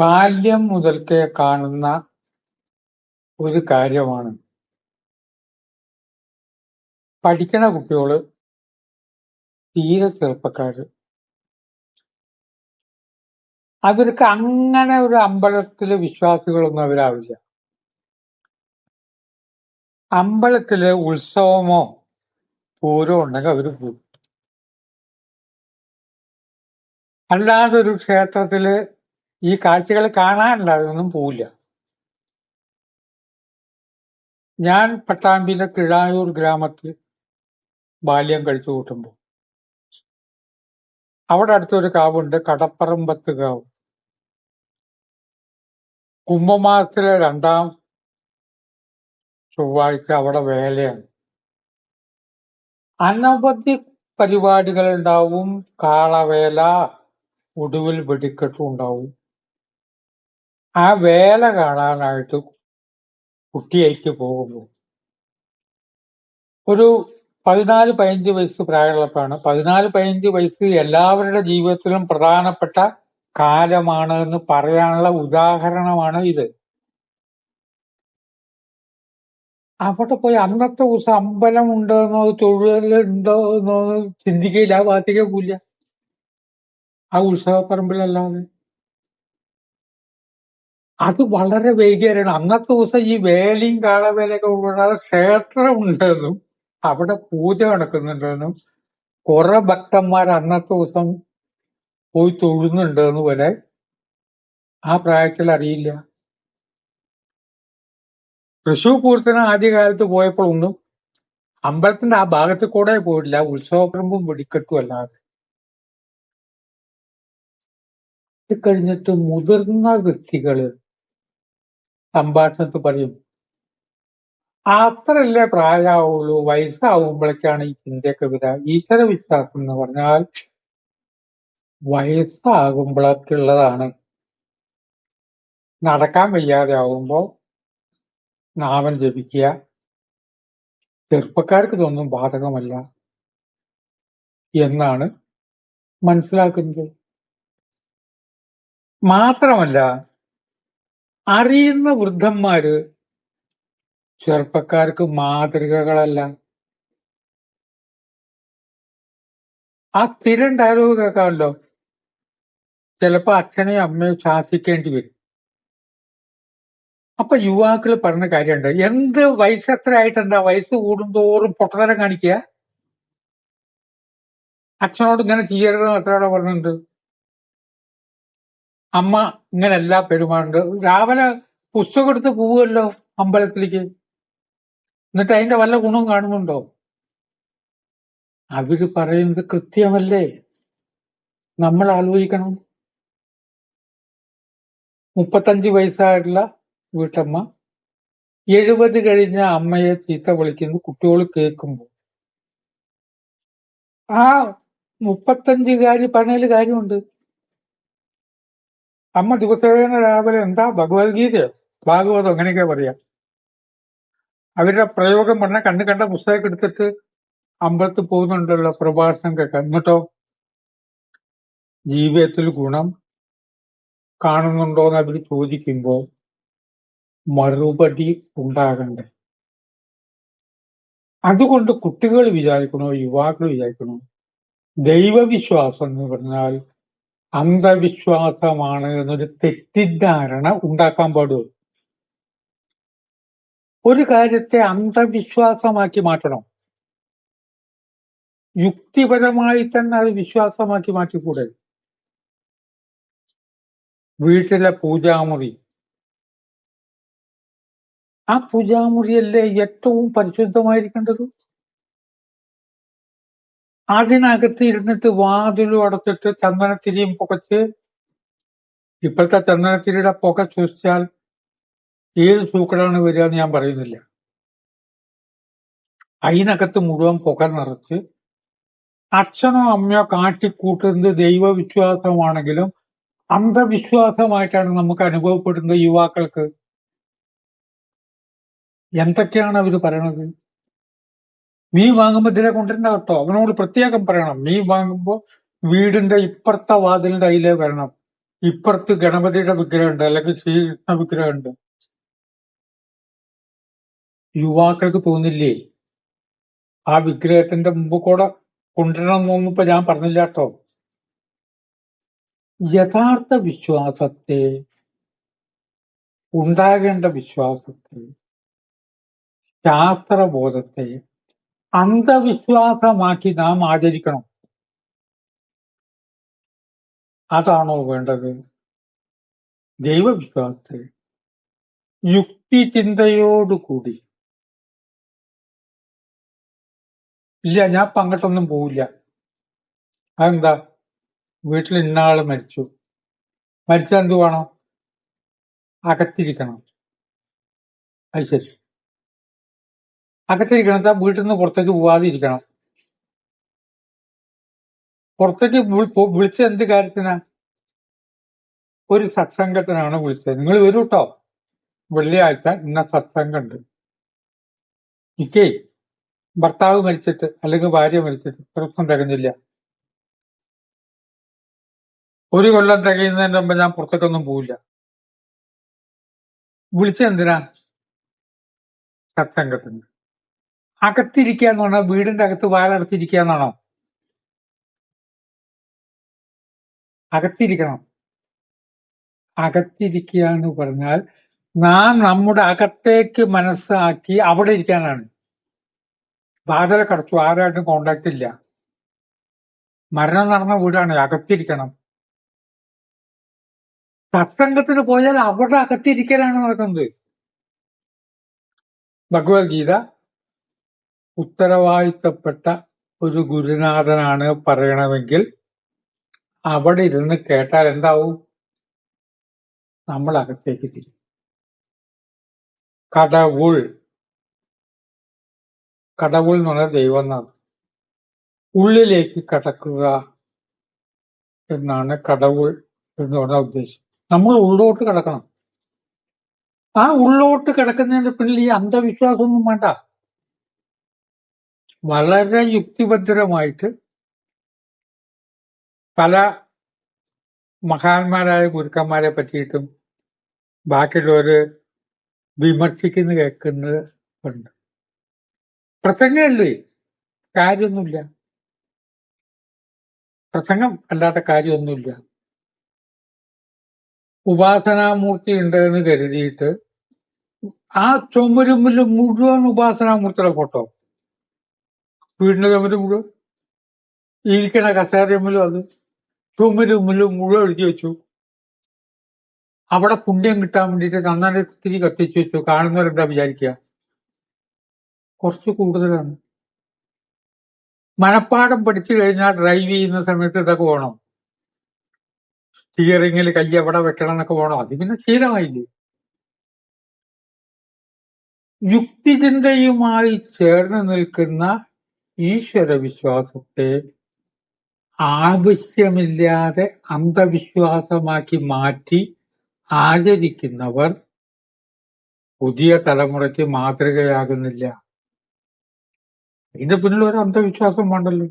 ബാല്യം മുതൽക്കേ കാണുന്ന ഒരു കാര്യമാണ്. പഠിക്കണ കുട്ടികൾ തീരെ ചെറുപ്പക്കാര്. അവർക്ക് അങ്ങനെ ഒരു അമ്പലത്തിൽ വിശ്വാസികളൊന്നും അവരാവില്ല. അമ്പലത്തിൽ ഉത്സവമോ പൂരോ ഉണ്ടെങ്കിൽ അവർ പോകും അല്ലാതെ ഒരു ക്ഷേത്രത്തിൽ ഈ കാഴ്ചകൾ കാണാനല്ലാതൊന്നും പോവില്ല. ഞാൻ പട്ടാമ്പിയിലെ കിഴായൂർ ഗ്രാമത്തിൽ ബാല്യം കഴിച്ചു കൂട്ടുമ്പോൾ. അവിടെ അടുത്തൊരു കാവുണ്ട് കടപ്പറമ്പത്ത് കാവ്. കുംഭമാസത്തിലെ രണ്ടാം ചൊവ്വാഴ്ച അവിടെ വേലയാണ്. അനവധി പരിപാടികൾ ഉണ്ടാവും കാളവേല ഒടുവിൽ വെടിക്കെട്ടും ഉണ്ടാവും. ആ വേല കാണാനായിട്ട് കുട്ടിയായിട്ട് പോകുന്നു. ഒരു പതിനാല് പതിനഞ്ച് വയസ്സ് പ്രായമുള്ളപ്പോഴാണ്. പതിനാല് പതിനഞ്ച് വയസ്സ് എല്ലാവരുടെ ജീവിതത്തിലും പ്രധാനപ്പെട്ട കാലമാണ് എന്ന് പറയാനുള്ള ഉദാഹരണമാണ് ഇത്. അവിടെ പോയി അന്നത്തെ ദിവസം അമ്പലം ഉണ്ടോ ഉണ്ടോന്നോ തൊഴിലുണ്ടോ എന്നോ ചിന്തിക്കില്ല ആ ഭാഗത്തേക്ക് ആ ഉത്സവപ്പറമ്പിലല്ലാതെ. അത് വളരെ വൈകിയാണ് അന്നത്തെ ദിവസം ഈ വേലയും കാളവേലയൊക്കെ കൂടാതെ ക്ഷേത്രം ഉണ്ടെന്നും അവിടെ പൂജ നടക്കുന്നുണ്ടെന്നും കുറെ ഭക്തന്മാർ അന്നത്തെ ദിവസം പോയി തൊഴുന്നുണ്ടെന്ന് വരെ ആ പ്രായത്തിൽ അറിയില്ല. തൃശൂർ പൂരത്തിന് ആദ്യകാലത്ത് പോയപ്പോഴൊന്നും അമ്പലത്തിന്റെ ആ ഭാഗത്ത് കൂടെ പോയിട്ടില്ല. ഉത്സവപ്പറമ്പും വെടിക്കെട്ടും അല്ലാതെ. കഴിഞ്ഞിട്ട് മുതിർന്ന വ്യക്തികൾ സംഭാഷണത്തിൽ പറയും. അത്രയല്ലേ പ്രായമാവുള്ളൂ വയസ്സാവുമ്പോഴേക്കാണ് ഈ ചിന്തയൊക്കെ വരിക ഈശ്വര വിശ്വാസം എന്ന് പറഞ്ഞാൽ വയസ്സാകുമ്പോഴൊക്കെയുള്ളതാണ്. നടക്കാൻ വയ്യാതെ ആവുമ്പോ നാമം ജപിക്കുക. ചെറുപ്പക്കാർക്ക് ഇതൊന്നും ബാധകമല്ല എന്നാണ് മനസ്സിലാക്കുന്നത്. മാത്രമല്ല അറിയുന്ന വൃദ്ധന്മാര് ചെറുപ്പക്കാർക്ക് മാതൃകകളല്ല. ആ സ്ഥിരം ഡയലോഗ് കേൾക്കാമല്ലോ ചിലപ്പോ അച്ഛനെയും അമ്മയും ശാസിക്കേണ്ടി വരും. അപ്പൊ യുവാക്കൾ പറഞ്ഞ കാര്യമുണ്ട്? എന്ത് വയസ്സ് എത്ര ആയിട്ടെന്താ വയസ്സ് കൂടുന്തോറും പൊട്ടതരം കാണിക്കുക? അച്ഛനോട് ഇങ്ങനെ ചെയ്യരുത് എത്രയോടെ പറഞ്ഞിട്ടുണ്ട്? അമ്മ ഇങ്ങനെയല്ല പെരുമാറുണ്ട് രാവിലെ പുസ്തകം എടുത്ത് പോവുമല്ലോ അമ്പലത്തിലേക്ക്. എന്നിട്ട് അതിന്റെ വല്ല ഗുണവും കാണുന്നുണ്ടോ? അവർ പറയുന്നത് കൃത്യമല്ലേ? നമ്മൾ ആലോചിക്കണം. മുപ്പത്തഞ്ച് വയസ്സായിട്ടുള്ള വീട്ടമ്മ എഴുപത് കഴിഞ്ഞ അമ്മയെ ചീത്ത വിളിക്കുന്നത് കുട്ടികൾ കേൾക്കുമ്പോൾ. ആ മുപ്പത്തഞ്ചുകാരി പറഞ്ഞതിൽ കാര്യമുണ്ട്. അമ്മ ദിവസേന രാവിലെ എന്താ ഭഗവത്ഗീതയോ ഭാഗവതം അങ്ങനെയൊക്കെ പറയാം. അവരുടെ പ്രയോഗം പറഞ്ഞ കണ്ണു കണ്ട പുസ്തകം എടുത്തിട്ട് അമ്പലത്തിൽ പോകുന്നുണ്ടല്ലോ പ്രഭാഷണം കേൾക്കാൻ. എന്നിട്ടോ? ജീവിതത്തിൽ ഗുണം കാണുന്നുണ്ടോന്ന് അവർ ചോദിക്കുമ്പോ മറുപടി ഉണ്ടാകണ്ടേ? അതുകൊണ്ട് കുട്ടികൾ വിചാരിക്കണോ യുവാക്കൾ വിചാരിക്കണോ? ദൈവവിശ്വാസം എന്ന് പറഞ്ഞാൽ അന്ധവിശ്വാസമാണ് എന്നൊരു തെറ്റിദ്ധാരണ ഉണ്ടാക്കാൻ പാടുള്ളൂ. ഒരു കാര്യത്തെ അന്ധവിശ്വാസമാക്കി മാറ്റണം. യുക്തിപരമായി തന്നെ അത് വിശ്വാസമാക്കി മാറ്റിക്കൂടെ? വീട്ടിലെ പൂജാമുറി. ആ പൂജാമുറിയല്ലേ ഏറ്റവും പരിശുദ്ധമായിരിക്കേണ്ടത്? അതിനകത്ത് ഇരുന്നിട്ട് വാതിലും അടച്ചിട്ട് ചന്ദനത്തിരിയും പുകച്ച് ഇപ്പോഴത്തെ ചന്ദനത്തിരിയുടെ പുക ചോദിച്ചാൽ ഏത് സൂക്കടാണ് വരിക എന്ന് ഞാൻ പറയുന്നില്ല. അതിനകത്ത് മുഴുവൻ പുക നിറച്ച് അച്ഛനോ അമ്മയോ കാട്ടിക്കൂട്ടുന്നത് ദൈവവിശ്വാസമാണെങ്കിലും അന്ധവിശ്വാസമായിട്ടാണ് നമുക്ക് അനുഭവപ്പെടുന്നത് യുവാക്കൾക്ക്. എന്തൊക്കെയാണ് അവർ പറയണത്? മീൻ വാങ്ങുമ്പോ ഇതിനെ കൊണ്ടുവരണ്ട കേട്ടോ. അവനോട് പ്രത്യേകം പറയണം. മീൻ വാങ്ങുമ്പോൾ വീടിന്റെ ഇപ്പുറത്തെ വാതിലിന്റെ അതിലേ വരണം. ഇപ്പുറത്ത് ഗണപതിയുടെ വിഗ്രഹമുണ്ട് അല്ലെങ്കിൽ ശ്രീകൃഷ്ണ വിഗ്രഹമുണ്ട്. യുവാക്കൾക്ക് തോന്നില്ലേ? ആ വിഗ്രഹത്തിന്റെ മുമ്പ് കൂടെ കൊണ്ടുവരണം എന്നൊന്നും ഇപ്പൊ ഞാൻ പറഞ്ഞില്ല കേട്ടോ. യഥാർത്ഥ വിശ്വാസത്തെ ഉണ്ടാകേണ്ട വിശ്വാസത്തെ ശാസ്ത്രബോധത്തെ അന്ധവിശ്വാസമാക്കി നാം ആചരിക്കണം. അതാണോ വേണ്ടത്? ദൈവവിശ്വാസത്തെ യുക്തി ചിന്തയോടുകൂടി ഇല്ല ഞാൻ പങ്കിട്ടൊന്നും പോവില്ല. അതെന്താ? വീട്ടിൽ ഇന്നാൾ മരിച്ചു. മരിച്ച വേണം? അകത്തിരിക്കണം. അത് ശരി. അകത്തിരിക്കണം എന്താ വീട്ടിൽ നിന്ന് പുറത്തേക്ക് പോവാതെ ഇരിക്കണം പുറത്തേക്ക് വിളിച്ച എന്ത് കാര്യത്തിനാ? ഒരു സത്സംഗത്തിനാണ് വിളിച്ചത്. നിങ്ങൾ വരൂ കേട്ടോ വെള്ളിയാഴ്ച ഇന്ന സത്സംഗം ഉണ്ട് ഇക്കേ ഭർത്താവ് മരിച്ചിട്ട് അല്ലെങ്കിൽ ഭാര്യ മരിച്ചിട്ട് പ്രശ്നം തികഞ്ഞില്ല. ഒരു കൊല്ലം തികയുന്നതിന് മുമ്പ് ഞാൻ പുറത്തേക്കൊന്നും പോവില്ല. വിളിച്ചെന്തിനാ സത്സംഗത്തിന്. അകത്തിരിക്കുക എന്ന് വീടിന്റെ അകത്ത് വാലടത്തിരിക്കാന്നാണോ അകത്തിരിക്കണം. അകത്തിരിക്കുക എന്ന് പറഞ്ഞാൽ നാം നമ്മുടെ അകത്തേക്ക് മനസ്സാക്കി അവിടെ ഇരിക്കാനാണ്. ബാധല കടത്തു ആരായിട്ടും കോണ്ടാക്ട് ഇല്ല. മരണം നടന്ന വീടാണ് അകത്തിരിക്കണം. സത്സംഗത്തിന് പോയാൽ അവിടെ അകത്തിരിക്കലാണ് നടക്കുന്നത്. ഭഗവത്ഗീത ഉത്തരവാദിത്തപ്പെട്ട ഒരു ഗുരുനാഥനാണ് പറയണമെങ്കിൽ അവിടെ ഇരുന്ന് കേട്ടാൽ എന്താവും? നമ്മൾ അകത്തേക്ക് തിരിയും. കടവുൾ. കടവുൾ എന്ന് പറഞ്ഞാൽ ദൈവനാഥ് ഉള്ളിലേക്ക് കടക്കുക എന്നാണ് കടവുൾ എന്ന് പറഞ്ഞ ഉദ്ദേശം. നമ്മൾ ഉള്ളോട്ട് കിടക്കണം. ആ ഉള്ളോട്ട് കിടക്കുന്നതിന്റെ പിന്നിൽ ഈ അന്ധവിശ്വാസമൊന്നും വേണ്ട. വളരെ യുക്തിഭദ്രമായിട്ട് പല മഹാന്മാരായ ഗുരുക്കന്മാരെ പറ്റിയിട്ടും ബാക്കിയുള്ളവര് വിമർശിക്കുന്നു കേൾക്കുന്നത് ഉണ്ട്. പ്രസംഗമല്ലേ? കാര്യമൊന്നുമില്ല. പ്രസംഗം അല്ലാത്ത കാര്യമൊന്നുമില്ല. ഉപാസനാമൂർത്തി ഉണ്ട് എന്ന് കരുതിയിട്ട് ആ ചുമരുമ്പിൽ മുഴുവൻ ഉപാസനാമൂർത്തിയുടെ ഫോട്ടോ. കമ്മിറ്റി മുഴുവൻ. ഇരിക്കണ കസേരമ്മിലും അത്. ചുമരുമ്പിലും മുഴുവൻ എഴുതി വെച്ചു. അവിടെ പുണ്യം കിട്ടാൻ വേണ്ടിയിട്ട് നന്നായി തിരി കത്തിച്ചു വെച്ചു. കാണുന്നവരെന്താ വിചാരിക്കുക കുറച്ച് കൂടുതലാണ്. മനപ്പാടം പഠിച്ചു കഴിഞ്ഞാൽ ഡ്രൈവ് ചെയ്യുന്ന സമയത്ത് ഇതൊക്കെ വേണം. സ്റ്റിയറിംഗിൽ കൈ എവിടെ വെക്കണം എന്നൊക്കെ വേണം. അത് പിന്നെ ശീലമായില്ലേ? യുക്തിചിന്തയുമായി ചേർന്ന് നിൽക്കുന്ന ഈശ്വര വിശ്വാസത്തെ ആവശ്യമില്ലാതെ അന്ധവിശ്വാസമാക്കി മാറ്റി ആചരിക്കുന്നവർ പുതിയ തലമുറയ്ക്ക് മാതൃകയാകുന്നില്ല. ഇതിന്റെ പിന്നിൽ ഒരു അന്ധവിശ്വാസം വേണ്ടല്ലോ.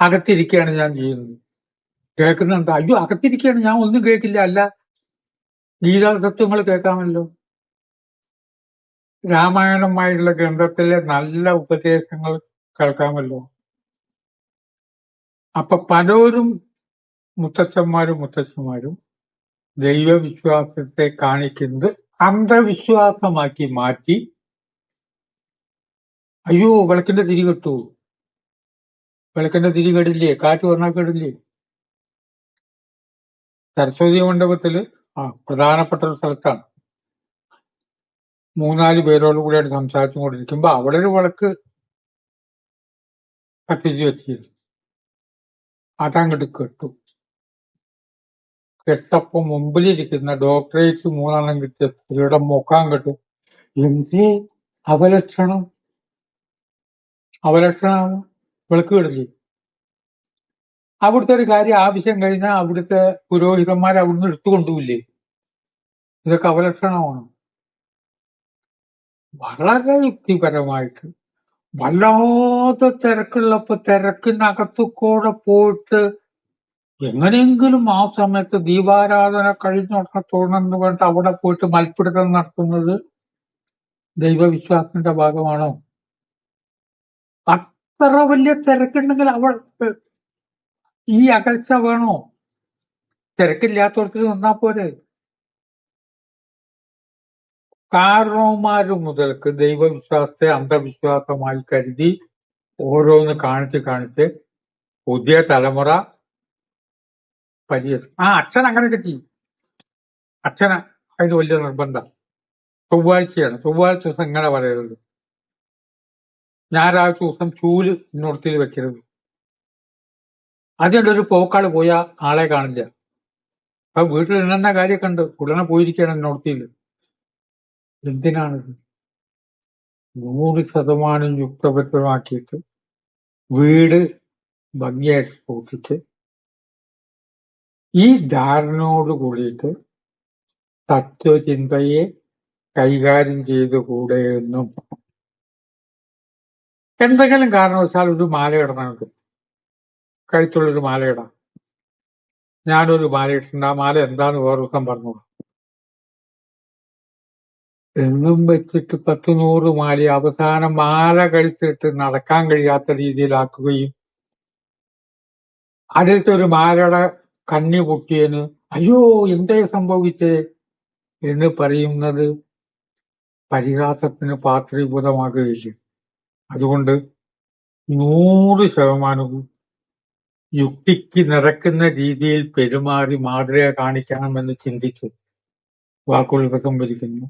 അകത്തിരിക്കുകയാണ് ഞാൻ ചെയ്യുന്നത്. കേൾക്കുന്നുണ്ട് അയ്യോ അകത്തിരിക്കുകയാണ്. ഞാൻ ഒന്നും കേൾക്കില്ല. അല്ല ഗീതാ തത്വങ്ങൾ കേൾക്കാമല്ലോ. രാമായണമായിട്ടുള്ള ഗ്രന്ഥത്തിലെ നല്ല ഉപദേശങ്ങൾ കേൾക്കാമല്ലോ. അപ്പൊ പലരും മുത്തച്ഛന്മാരും മുത്തച്ഛന്മാരും ദൈവവിശ്വാസത്തെ കാണിക്കുന്നത് അന്ധവിശ്വാസമാക്കി മാറ്റി. അയ്യോ വിളക്കിന്റെ തിരി കെട്ടു. വിളക്കിന്റെ തിരി കെടില്ലേ? കാറ്റ് വന്നാൽ കെടില്ലേ? സരസ്വതി മണ്ഡപത്തിൽ ആ പ്രധാനപ്പെട്ട ഒരു സ്ഥലത്താണ്. മൂന്നാൽ പേരോട് കൂടിയായിട്ട് സംസാരിച്ചു കൊണ്ടിരിക്കുമ്പോ അവിടെ ഒരു വിളക്ക് കത്തിച്ച് വെച്ചിരുന്നു. അതങ്ങോട്ട് കെട്ടു. കെട്ടപ്പോ മുമ്പിലിരിക്കുന്ന ഡോക്ടറേറ്റ് മൂന്നെണ്ണം കിട്ടിയ സ്ത്രീയുടെ മുഖം കെട്ടു എന്തേ? അവലക്ഷണം അവലക്ഷണം വിളക്ക് കിടല്ലേ അവിടുത്തെ ഒരു കാര്യം ആവശ്യം കഴിഞ്ഞാൽ അവിടുത്തെ പുരോഹിതന്മാർ അവിടുന്ന് എടുത്തുകൊണ്ടുവില്ലേ ഇതൊക്കെ അവലക്ഷണമാണ് വളരെ യുക്തിപരമായിട്ട് വല്ലാതെ തിരക്കുള്ളപ്പോ തിരക്കിനകത്തു കൂടെ പോയിട്ട് എങ്ങനെയെങ്കിലും ആ സമയത്ത് ദീപാരാധന കഴിഞ്ഞുടനെ തോന്നുന്നു പറഞ്ഞിട്ട് അവിടെ പോയിട്ട് മൽപ്പിടുത്തം നടത്തുന്നത് ദൈവവിശ്വാസത്തിന്റെ ഭാഗമാണോ? അത്ര വലിയ തിരക്കുണ്ടെങ്കിൽ അവിടെ ഈ അകൽച്ച വേണോ? തിരക്കില്ലാത്തവർക്ക് നിന്നാ പോരെ? കാരണവന്മാര് മുതൽക്ക് ദൈവവിശ്വാസത്തെ അന്ധവിശ്വാസമായി കരുതി ഓരോന്ന് കാണിച്ച് കാണിച്ച് പുതിയ തലമുറ പരിഹസി ആ അച്ഛൻ അങ്ങനെയൊക്കെ ചെയ്യും. അച്ഛന് അതിന് വലിയ നിർബന്ധം. ചൊവ്വാഴ്ചയാണ്. ചൊവ്വാഴ്ച ദിവസം ഇങ്ങനെ പറയരുത് ഞായറാഴ്ച ദിവസം ചൂൽ ഇന്നോടത്തിൽ വെക്കരുത്. അതിന്റെ ഒരു പോക്കാട് പോയ ആളെ കാണില്ല. അപ്പൊ വീട്ടിൽ ഇന്നെന്ന കാര്യമൊക്കെ ഉണ്ട്. ഉടനെ പോയിരിക്കുകയാണ് ഇന്നോടത്തിൽ. എന്തിനാണിത് നൂറ് ശതമാനം യുക്തപത്രമാക്കിയിട്ട് വീട് ഭംഗിയായിട്ട് സൂക്ഷിച്ച് ഈ ധാരണയോട് കൂടിയിട്ട് തത്വചിന്തയെ കൈകാര്യം ചെയ്തുകൂടെ എന്നും എന്തെങ്കിലും കാരണവശാൽ ഒരു മാല ഇടണം നമുക്ക് കഴുത്തുള്ളൊരു മാല ഇടാം. ഞാനൊരു മാല ഇട്ടിട്ടുണ്ട്. ആ മാല എന്താന്ന് വേറെ ദിവസം പറഞ്ഞു എന്നും വെച്ചിട്ട് പത്ത് നൂറ് മാല അവസാനം മാല കഴിച്ചിട്ട് നടക്കാൻ കഴിയാത്ത രീതിയിലാക്കുകയും അടുത്തൊരു മാലയുടെ കണ്ണി പൊട്ടിയതിന് അയ്യോ എന്തേ സംഭവിച്ചേ? എന്ന് പറയുന്നത് പരിഹാസത്തിന് പാത്രീഭൂതമാകുകയില്ല. അതുകൊണ്ട് നൂറ് ശതമാനവും യുക്തിക്ക് നിറക്കുന്ന രീതിയിൽ പെരുമാറി മാതൃക കാണിക്കണമെന്ന് ചിന്തിച്ച് വാക്കുകൾ സംഭരിക്കുന്നു